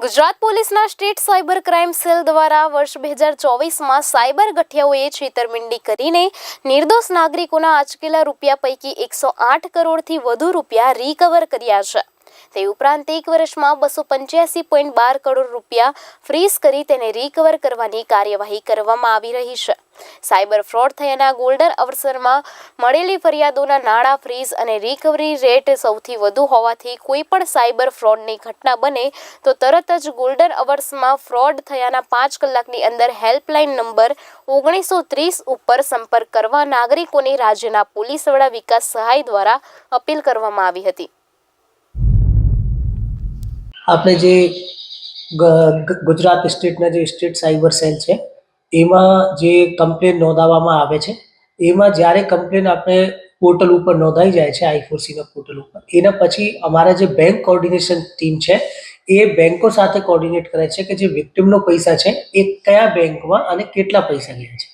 ગુજરાત પોલીસના state cyber crime cell દ્વારા વર્ષ બે હજાર ચોવીસમાં સાયબર ગઠિયાઓએ છેતરપિંડી કરીને નિર્દોષ નાગરિકોના આંચકેલા રૂપિયા પૈકી એકસો આઠ કરોડથી વધુ રૂપિયા રિકવર કર્યા છે. તે ઉપરાંત એક વર્ષમાં બસો પંચ્યાસી પોઈન્ટ બાર કરોડ રૂપિયા ફ્રીઝ કરી તેને રિકવર કરવાની કાર્યવાહી કરવામાં આવી રહી છે. સાયબર ફ્રોડ થયાના ગોલ્ડન અવસરમાં મળેલી ફરિયાદોના નાણાં ફ્રીઝ અને રિકવરી રેટ સૌથી વધુ હોવાથી કોઈ પણ સાયબર ફ્રોડની ઘટના બને તો તરત જ ગોલ્ડન અવર્સમાં ફ્રોડ થયાના પાંચ કલાકની અંદર હેલ્પલાઇન નંબર ઓગણીસો ત્રીસ ઉપર સંપર્ક કરવા નાગરિકોને રાજ્યના પોલીસ વડા વિકાસ સહાય દ્વારા અપીલ કરવામાં આવી હતી. આપણે જે ગુજરાત સ્ટેટના જે સ્ટેટ સાયબર સેલ છે, એમાં જે કમ્પ્લેન નોંધાવવામાં આવે છે, એમાં જ્યારે કમ્પ્લેન આપણે પોર્ટલ ઉપર નોંધાઈ જાય છે આઈફોસીના પોર્ટલ ઉપર, એના પછી અમારા જે બેંક કોર્ડિનેશન ટીમ છે, એ બેંકો સાથે કોર્ડિનેટ કરે છે કે જે વિક્ટિમનો પૈસા છે, એ કયા બેંકમાં અને કેટલા પૈસા ગયા છે.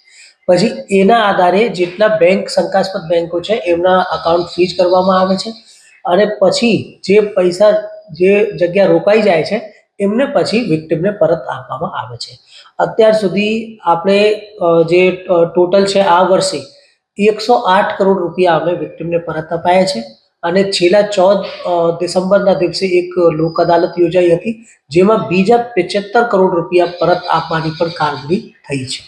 પછી એના આધારે જેટલા બેંક, શંકાસ્પદ બેંકો છે, એમના અકાઉન્ટ ફ્રીઝ કરવામાં આવે છે, અને પછી જે પૈસા જે જગ્યા રોકાઈ જાય છે, એમને પછી વિક્ટિમને પરત આપવામાં આવે છે. અત્યાર સુધી આપણે જે ટોટલ છે આ વર્ષે એકસો આઠ કરોડ રૂપિયા અમે વિક્ટિમને પરત અપાયા છે અને છેલ્લા ચૌદ ડિસેમ્બરના દિવસે એક લોક અદાલત યોજાઈ હતી, જેમાં બીજા પચોતેર કરોડ રૂપિયા પરત આપવાની પણ કામગીરી થઈ છે.